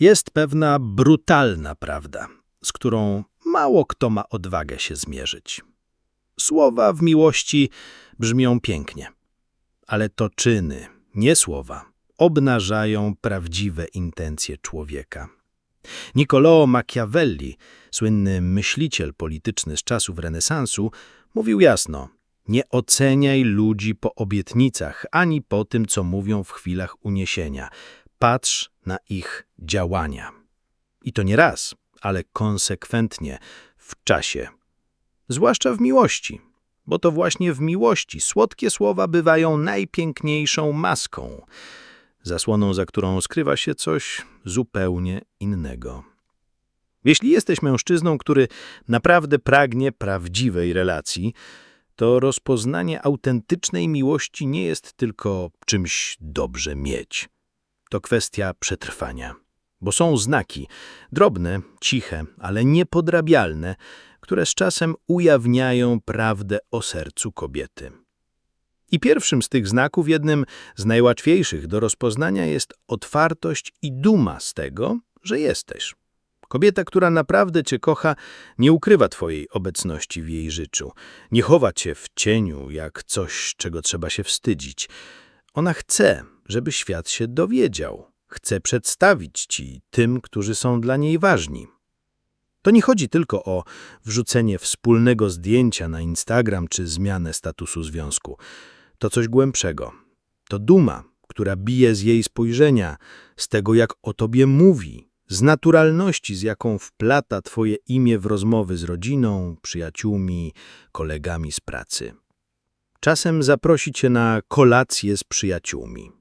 Jest pewna brutalna prawda, z którą mało kto ma odwagę się zmierzyć. Słowa w miłości brzmią pięknie, ale to czyny, nie słowa, obnażają prawdziwe intencje człowieka. Niccolò Machiavelli, słynny myśliciel polityczny z czasów renesansu, mówił jasno: Nie oceniaj ludzi po obietnicach, ani po tym, co mówią w chwilach uniesienia. Patrz na ich działania. I to nie raz, ale konsekwentnie, w czasie. Zwłaszcza w miłości, bo to właśnie w miłości słodkie słowa bywają najpiękniejszą maską, zasłoną za którą skrywa się coś zupełnie innego. Jeśli jesteś mężczyzną, który naprawdę pragnie prawdziwej relacji, to rozpoznanie autentycznej miłości nie jest tylko czymś dobrze mieć. To kwestia przetrwania. Bo są znaki, drobne, ciche, ale niepodrabialne, które z czasem ujawniają prawdę o sercu kobiety. I pierwszym z tych znaków, jednym z najłatwiejszych do rozpoznania, jest otwartość i duma z tego, że jesteś. Kobieta, która naprawdę cię kocha, nie ukrywa twojej obecności w jej życiu, nie chowa cię w cieniu jak coś, czego trzeba się wstydzić. Ona chce, żeby świat się dowiedział, chce przedstawić ci tym, którzy są dla niej ważni. To nie chodzi tylko o wrzucenie wspólnego zdjęcia na Instagram czy zmianę statusu związku. To coś głębszego. To duma, która bije z jej spojrzenia, z tego jak o tobie mówi, z naturalności, z jaką wplata twoje imię w rozmowy z rodziną, przyjaciółmi, kolegami z pracy. Czasem zaprosi cię na kolację z przyjaciółmi.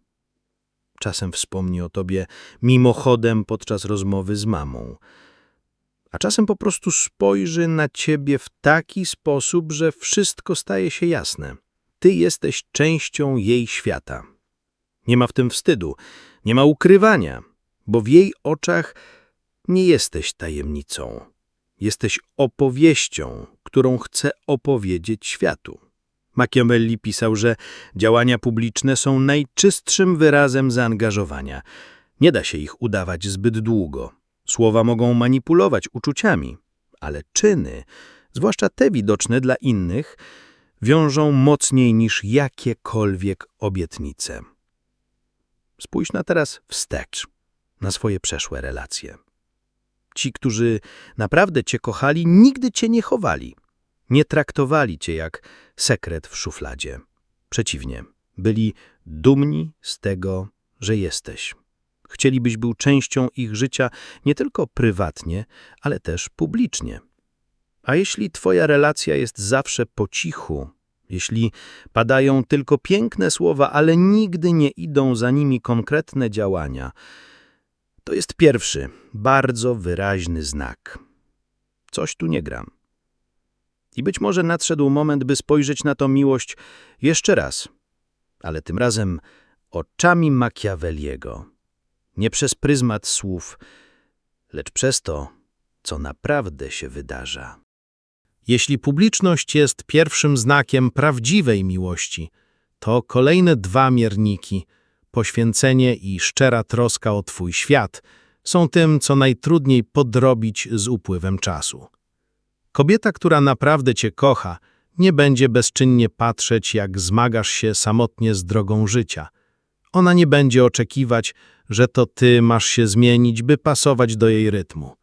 Czasem wspomni o tobie mimochodem podczas rozmowy z mamą. A czasem po prostu spojrzy na ciebie w taki sposób, że wszystko staje się jasne. Ty jesteś częścią jej świata. Nie ma w tym wstydu, nie ma ukrywania, bo w jej oczach nie jesteś tajemnicą. Jesteś opowieścią, którą chce opowiedzieć światu. Machiavelli pisał, że działania publiczne są najczystszym wyrazem zaangażowania. Nie da się ich udawać zbyt długo. Słowa mogą manipulować uczuciami, ale czyny, zwłaszcza te widoczne dla innych, wiążą mocniej niż jakiekolwiek obietnice. Spójrz na teraz wstecz, na swoje przeszłe relacje. Ci, którzy naprawdę cię kochali, nigdy cię nie chowali. Nie traktowali cię jak sekret w szufladzie. Przeciwnie, byli dumni z tego, że jesteś. Chcieli, byś był częścią ich życia nie tylko prywatnie, ale też publicznie. A jeśli twoja relacja jest zawsze po cichu, jeśli padają tylko piękne słowa, ale nigdy nie idą za nimi konkretne działania, to jest pierwszy, bardzo wyraźny znak. Coś tu nie gram. I być może nadszedł moment, by spojrzeć na tą miłość jeszcze raz, ale tym razem oczami Machiavelliego. Nie przez pryzmat słów, lecz przez to, co naprawdę się wydarza. Jeśli publiczność jest pierwszym znakiem prawdziwej miłości, to kolejne dwa mierniki, poświęcenie i szczera troska o Twój świat, są tym, co najtrudniej podrobić z upływem czasu. Kobieta, która naprawdę Cię kocha, nie będzie bezczynnie patrzeć, jak zmagasz się samotnie z drogą życia. Ona nie będzie oczekiwać, że to Ty masz się zmienić, by pasować do jej rytmu.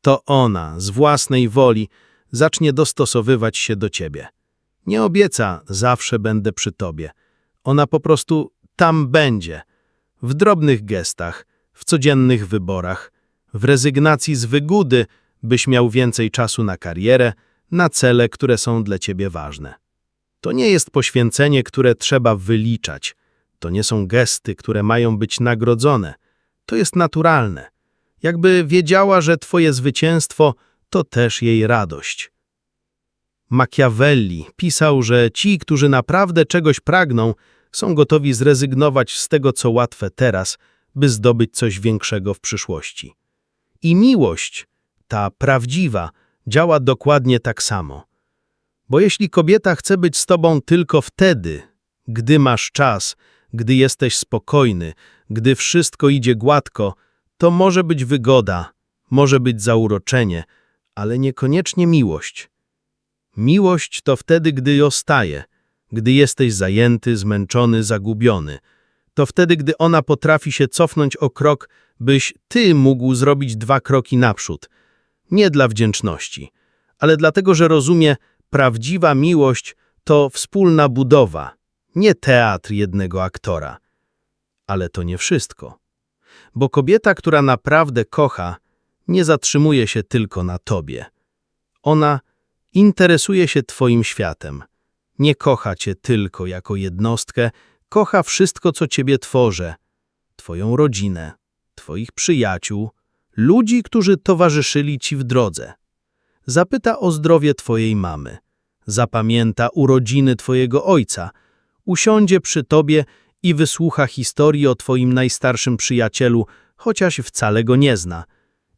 To ona, z własnej woli, zacznie dostosowywać się do ciebie. Nie obieca, zawsze będę przy tobie. Ona po prostu tam będzie. W drobnych gestach, w codziennych wyborach, w rezygnacji z wygódy, byś miał więcej czasu na karierę, na cele, które są dla ciebie ważne. To nie jest poświęcenie, które trzeba wyliczać. To nie są gesty, które mają być nagrodzone. To jest naturalne. Jakby wiedziała, że twoje zwycięstwo to też jej radość. Machiavelli pisał, że ci, którzy naprawdę czegoś pragną, są gotowi zrezygnować z tego, co łatwe teraz, by zdobyć coś większego w przyszłości. I miłość, ta prawdziwa, działa dokładnie tak samo. Bo jeśli kobieta chce być z tobą tylko wtedy, gdy masz czas, gdy jesteś spokojny, gdy wszystko idzie gładko, To może być wygoda, może być zauroczenie, ale niekoniecznie miłość. Miłość to wtedy, gdy ostaje, gdy jesteś zajęty, zmęczony, zagubiony. To wtedy, gdy ona potrafi się cofnąć o krok, byś ty mógł zrobić dwa kroki naprzód. Nie dla wdzięczności, ale dlatego, że rozumie, prawdziwa miłość to wspólna budowa, nie teatr jednego aktora. Ale to nie wszystko. Bo kobieta, która naprawdę kocha, nie zatrzymuje się tylko na tobie. Ona interesuje się twoim światem. Nie kocha cię tylko jako jednostkę, kocha wszystko, co ciebie tworzy. Twoją rodzinę, twoich przyjaciół, ludzi, którzy towarzyszyli ci w drodze. Zapyta o zdrowie twojej mamy. Zapamięta urodziny twojego ojca. Usiądzie przy tobie i wysłucha historii o twoim najstarszym przyjacielu, chociaż wcale go nie zna.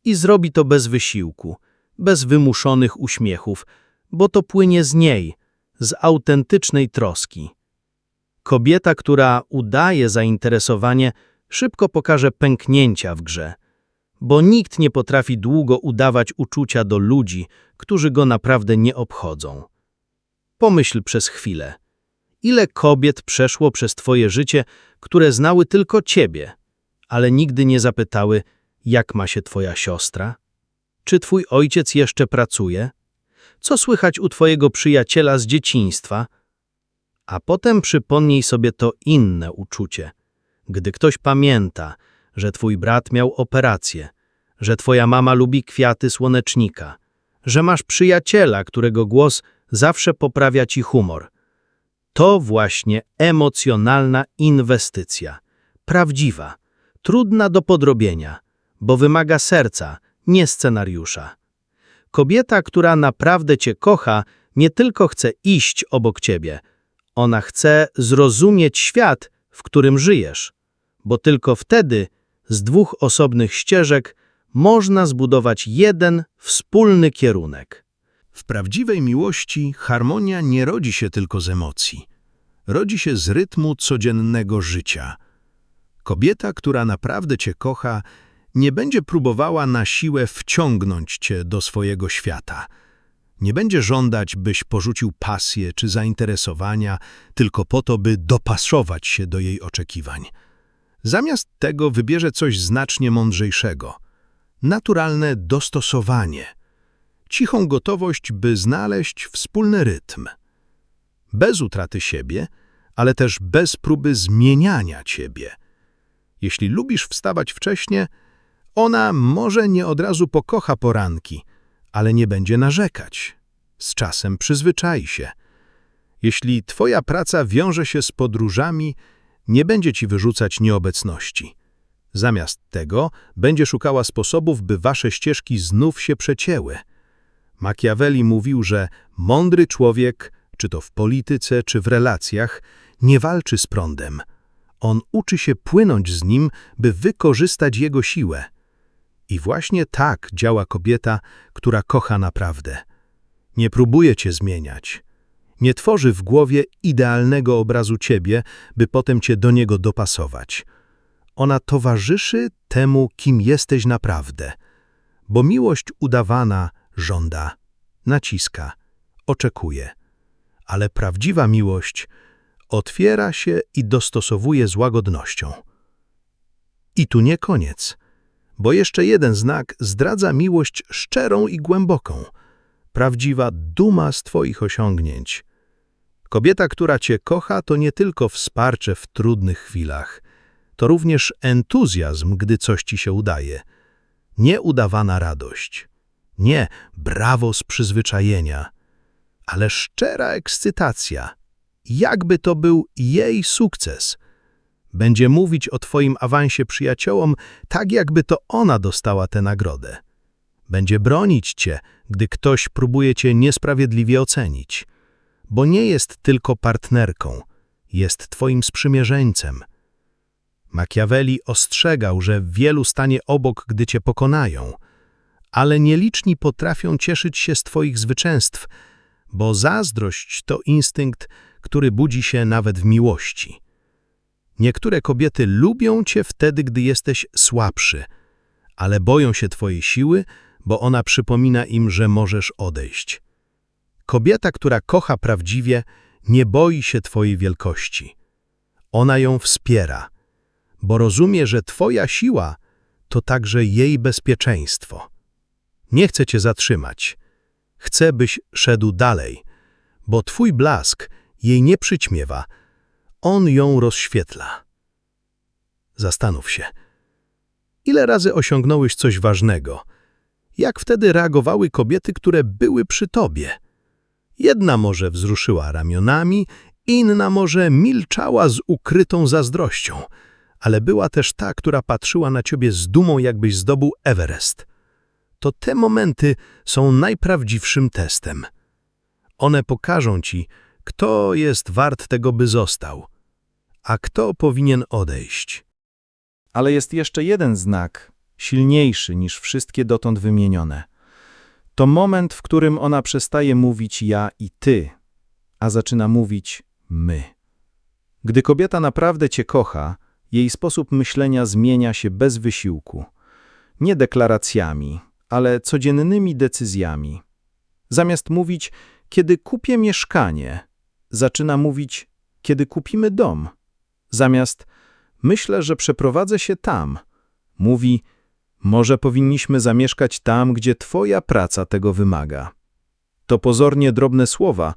I zrobi to bez wysiłku, bez wymuszonych uśmiechów, bo to płynie z niej, z autentycznej troski. Kobieta, która udaje zainteresowanie, szybko pokaże pęknięcia w grze, bo nikt nie potrafi długo udawać uczucia do ludzi, którzy go naprawdę nie obchodzą. Pomyśl przez chwilę. Ile kobiet przeszło przez twoje życie, które znały tylko ciebie, ale nigdy nie zapytały, jak ma się twoja siostra? Czy twój ojciec jeszcze pracuje? Co słychać u twojego przyjaciela z dzieciństwa? A potem przypomnij sobie to inne uczucie. Gdy ktoś pamięta, że twój brat miał operację, że twoja mama lubi kwiaty słonecznika, że masz przyjaciela, którego głos zawsze poprawia ci humor. To właśnie emocjonalna inwestycja. Prawdziwa, trudna do podrobienia, bo wymaga serca, nie scenariusza. Kobieta, która naprawdę cię kocha, nie tylko chce iść obok ciebie, ona chce zrozumieć świat, w którym żyjesz, bo tylko wtedy z dwóch osobnych ścieżek można zbudować jeden wspólny kierunek. W prawdziwej miłości harmonia nie rodzi się tylko z emocji. Rodzi się z rytmu codziennego życia. Kobieta, która naprawdę cię kocha, nie będzie próbowała na siłę wciągnąć cię do swojego świata. Nie będzie żądać, byś porzucił pasję czy zainteresowania tylko po to, by dopasować się do jej oczekiwań. Zamiast tego wybierze coś znacznie mądrzejszego. Naturalne dostosowanie. Cichą gotowość, by znaleźć wspólny rytm. Bez utraty siebie, ale też bez próby zmieniania ciebie. Jeśli lubisz wstawać wcześnie, ona może nie od razu pokocha poranki, ale nie będzie narzekać. Z czasem przyzwyczai się. Jeśli twoja praca wiąże się z podróżami, nie będzie ci wyrzucać nieobecności. Zamiast tego będzie szukała sposobów, by wasze ścieżki znów się przecięły. Machiavelli mówił, że mądry człowiek, czy to w polityce, czy w relacjach, nie walczy z prądem. On uczy się płynąć z nim, by wykorzystać jego siłę. I właśnie tak działa kobieta, która kocha naprawdę. Nie próbuje cię zmieniać. Nie tworzy w głowie idealnego obrazu ciebie, by potem cię do niego dopasować. Ona towarzyszy temu, kim jesteś naprawdę. Bo miłość udawana żąda, naciska, oczekuje. Ale prawdziwa miłość otwiera się i dostosowuje z łagodnością. I tu nie koniec bo jeszcze jeden znak zdradza miłość szczerą i głęboką, prawdziwa duma z Twoich osiągnięć. Kobieta, która Cię kocha, to nie tylko wsparcie w trudnych chwilach, to również entuzjazm, gdy coś Ci się udaje. Nieudawana radość. Nie brawo z przyzwyczajenia, ale szczera ekscytacja, jakby to był jej sukces – będzie mówić o Twoim awansie przyjaciołom tak, jakby to ona dostała tę nagrodę. Będzie bronić Cię, gdy ktoś próbuje Cię niesprawiedliwie ocenić. Bo nie jest tylko partnerką, jest Twoim sprzymierzeńcem. Machiavelli ostrzegał, że wielu stanie obok, gdy Cię pokonają, ale nieliczni potrafią cieszyć się z Twoich zwycięstw, bo zazdrość to instynkt, który budzi się nawet w miłości. Niektóre kobiety lubią cię wtedy, gdy jesteś słabszy, ale boją się twojej siły, bo ona przypomina im, że możesz odejść. Kobieta, która kocha prawdziwie, nie boi się twojej wielkości. Ona ją wspiera, bo rozumie, że twoja siła to także jej bezpieczeństwo. Nie chce cię zatrzymać. Chce, byś szedł dalej, bo twój blask jej nie przyćmiewa. On ją rozświetla. Zastanów się. Ile razy osiągnąłeś coś ważnego? Jak wtedy reagowały kobiety, które były przy tobie? Jedna może wzruszyła ramionami, inna może milczała z ukrytą zazdrością, ale była też ta, która patrzyła na ciebie z dumą, jakbyś zdobył Everest. To te momenty są najprawdziwszym testem. One pokażą ci, kto jest wart tego, by został, a kto powinien odejść. Ale jest jeszcze jeden znak, silniejszy niż wszystkie dotąd wymienione. To moment, w którym ona przestaje mówić ja i ty, a zaczyna mówić my. Gdy kobieta naprawdę cię kocha, jej sposób myślenia zmienia się bez wysiłku. Nie deklaracjami, ale codziennymi decyzjami. Zamiast mówić, kiedy kupię mieszkanie, zaczyna mówić, kiedy kupimy dom. Zamiast myślę, że przeprowadzę się tam, mówi, może powinniśmy zamieszkać tam, gdzie twoja praca tego wymaga. To pozornie drobne słowa,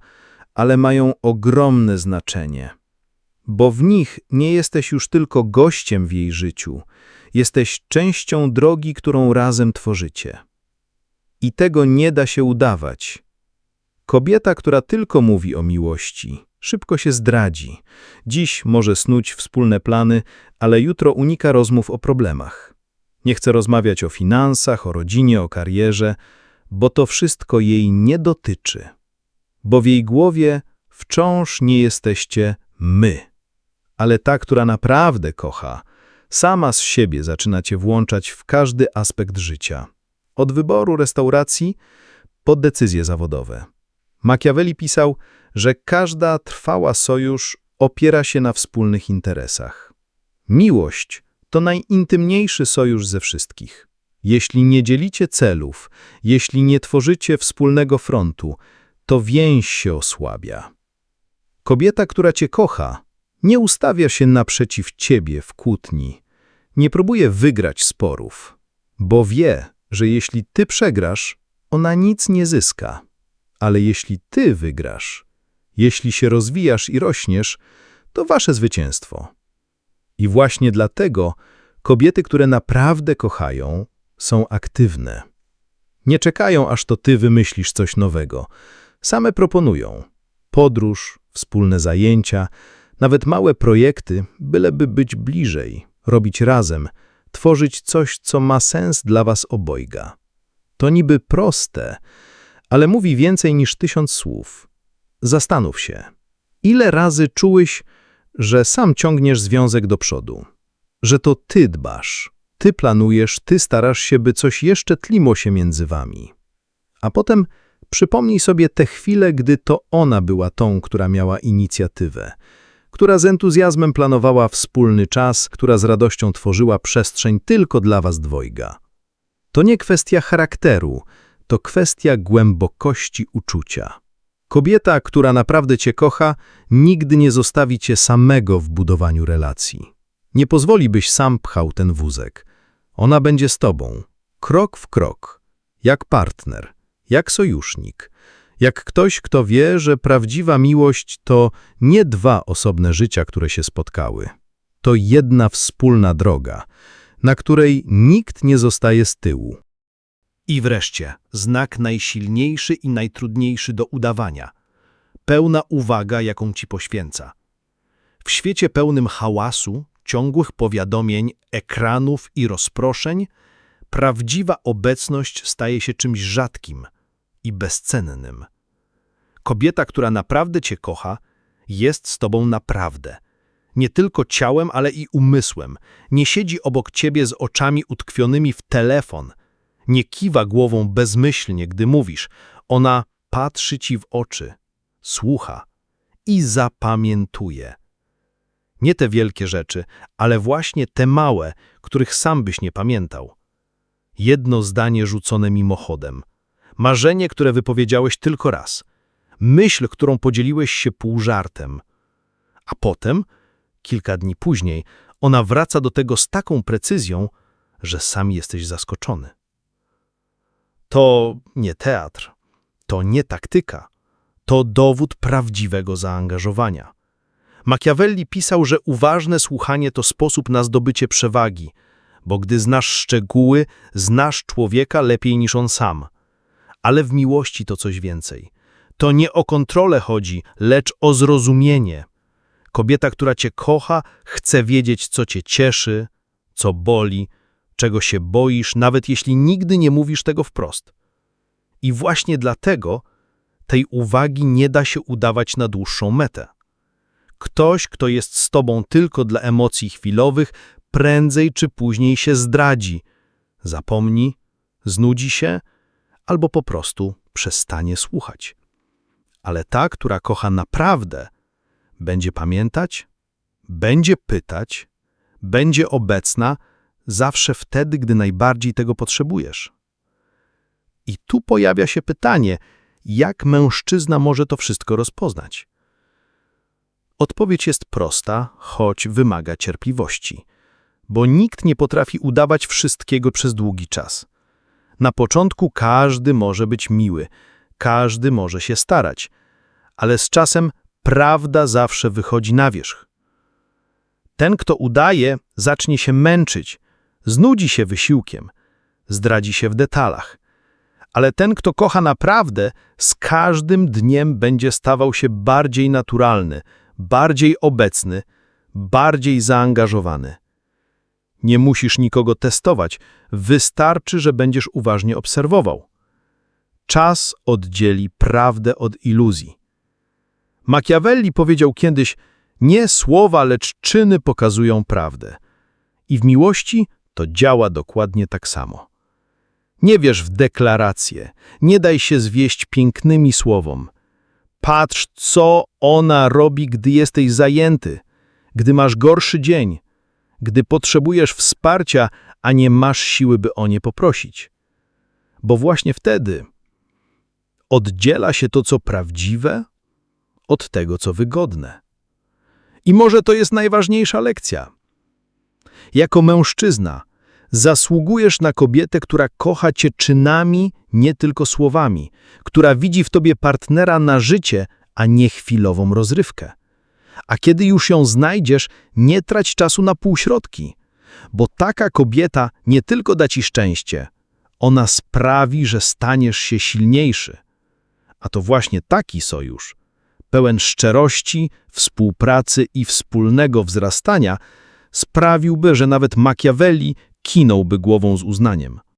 ale mają ogromne znaczenie. Bo w nich nie jesteś już tylko gościem w jej życiu, jesteś częścią drogi, którą razem tworzycie. I tego nie da się udawać. Kobieta, która tylko mówi o miłości, szybko się zdradzi. Dziś może snuć wspólne plany, ale jutro unika rozmów o problemach. Nie chce rozmawiać o finansach, o rodzinie, o karierze, bo to wszystko jej nie dotyczy. Bo w jej głowie wciąż nie jesteście my. Ale ta, która naprawdę kocha, sama z siebie zaczyna cię włączać w każdy aspekt życia. Od wyboru restauracji po decyzje zawodowe. Machiavelli pisał, że każda trwała sojusz opiera się na wspólnych interesach. Miłość to najintymniejszy sojusz ze wszystkich. Jeśli nie dzielicie celów, jeśli nie tworzycie wspólnego frontu, to więź się osłabia. Kobieta, która cię kocha, nie ustawia się naprzeciw ciebie w kłótni, nie próbuje wygrać sporów, bo wie, że jeśli ty przegrasz, ona nic nie zyska. Ale jeśli ty wygrasz, jeśli się rozwijasz i rośniesz, to wasze zwycięstwo. I właśnie dlatego kobiety, które naprawdę kochają, są aktywne. Nie czekają, aż to ty wymyślisz coś nowego. Same proponują podróż, wspólne zajęcia, nawet małe projekty, byleby być bliżej, robić razem, tworzyć coś, co ma sens dla was obojga. To niby proste, ale mówi więcej niż tysiąc słów. Zastanów się, ile razy czułeś, że sam ciągniesz związek do przodu, że to ty dbasz, ty planujesz, ty starasz się, by coś jeszcze tliło się między wami. A potem przypomnij sobie te chwile, gdy to ona była tą, która miała inicjatywę, która z entuzjazmem planowała wspólny czas, która z radością tworzyła przestrzeń tylko dla was dwojga. To nie kwestia charakteru, to kwestia głębokości uczucia. Kobieta, która naprawdę cię kocha, nigdy nie zostawi cię samego w budowaniu relacji. Nie pozwoli, byś sam pchał ten wózek. Ona będzie z tobą, krok w krok, jak partner, jak sojusznik, jak ktoś, kto wie, że prawdziwa miłość to nie dwa osobne życia, które się spotkały. To jedna wspólna droga, na której nikt nie zostaje z tyłu. I wreszcie, znak najsilniejszy i najtrudniejszy do udawania. Pełna uwaga, jaką ci poświęca. W świecie pełnym hałasu, ciągłych powiadomień, ekranów i rozproszeń, prawdziwa obecność staje się czymś rzadkim i bezcennym. Kobieta, która naprawdę cię kocha, jest z tobą naprawdę. Nie tylko ciałem, ale i umysłem. Nie siedzi obok ciebie z oczami utkwionymi w telefon – nie kiwa głową bezmyślnie, gdy mówisz. Ona patrzy ci w oczy, słucha i zapamiętuje. Nie te wielkie rzeczy, ale właśnie te małe, których sam byś nie pamiętał. Jedno zdanie rzucone mimochodem. Marzenie, które wypowiedziałeś tylko raz. Myśl, którą podzieliłeś się pół żartem. A potem, kilka dni później, ona wraca do tego z taką precyzją, że sam jesteś zaskoczony. To nie teatr, to nie taktyka, to dowód prawdziwego zaangażowania. Machiavelli pisał, że uważne słuchanie to sposób na zdobycie przewagi, bo gdy znasz szczegóły, znasz człowieka lepiej niż on sam. Ale w miłości to coś więcej. To nie o kontrolę chodzi, lecz o zrozumienie. Kobieta, która cię kocha, chce wiedzieć, co cię cieszy, co boli, czego się boisz, nawet jeśli nigdy nie mówisz tego wprost. I właśnie dlatego tej uwagi nie da się udawać na dłuższą metę. Ktoś, kto jest z tobą tylko dla emocji chwilowych, prędzej czy później się zdradzi, zapomni, znudzi się albo po prostu przestanie słuchać. Ale ta, która kocha naprawdę, będzie pamiętać, będzie pytać, będzie obecna zawsze wtedy, gdy najbardziej tego potrzebujesz. I tu pojawia się pytanie, jak mężczyzna może to wszystko rozpoznać? Odpowiedź jest prosta, choć wymaga cierpliwości, bo nikt nie potrafi udawać wszystkiego przez długi czas. Na początku każdy może być miły, każdy może się starać, ale z czasem prawda zawsze wychodzi na wierzch. Ten, kto udaje, zacznie się męczyć, znudzi się wysiłkiem, zdradzi się w detalach. Ale ten, kto kocha naprawdę, z każdym dniem będzie stawał się bardziej naturalny, bardziej obecny, bardziej zaangażowany. Nie musisz nikogo testować, wystarczy, że będziesz uważnie obserwował. Czas oddzieli prawdę od iluzji. Machiavelli powiedział kiedyś, nie słowa, lecz czyny pokazują prawdę. I w miłości to działa dokładnie tak samo. Nie wierz w deklaracje, nie daj się zwieść pięknymi słowom. Patrz, co ona robi, gdy jesteś zajęty, gdy masz gorszy dzień, gdy potrzebujesz wsparcia, a nie masz siły, by o nie poprosić. Bo właśnie wtedy oddziela się to, co prawdziwe, od tego, co wygodne. I może to jest najważniejsza lekcja. Jako mężczyzna zasługujesz na kobietę, która kocha cię czynami, nie tylko słowami, która widzi w tobie partnera na życie, a nie chwilową rozrywkę. A kiedy już ją znajdziesz, nie trać czasu na półśrodki, bo taka kobieta nie tylko da ci szczęście, ona sprawi, że staniesz się silniejszy. A to właśnie taki sojusz, pełen szczerości, współpracy i wspólnego wzrastania, sprawiłby, że nawet Machiavelli kinąłby głową z uznaniem.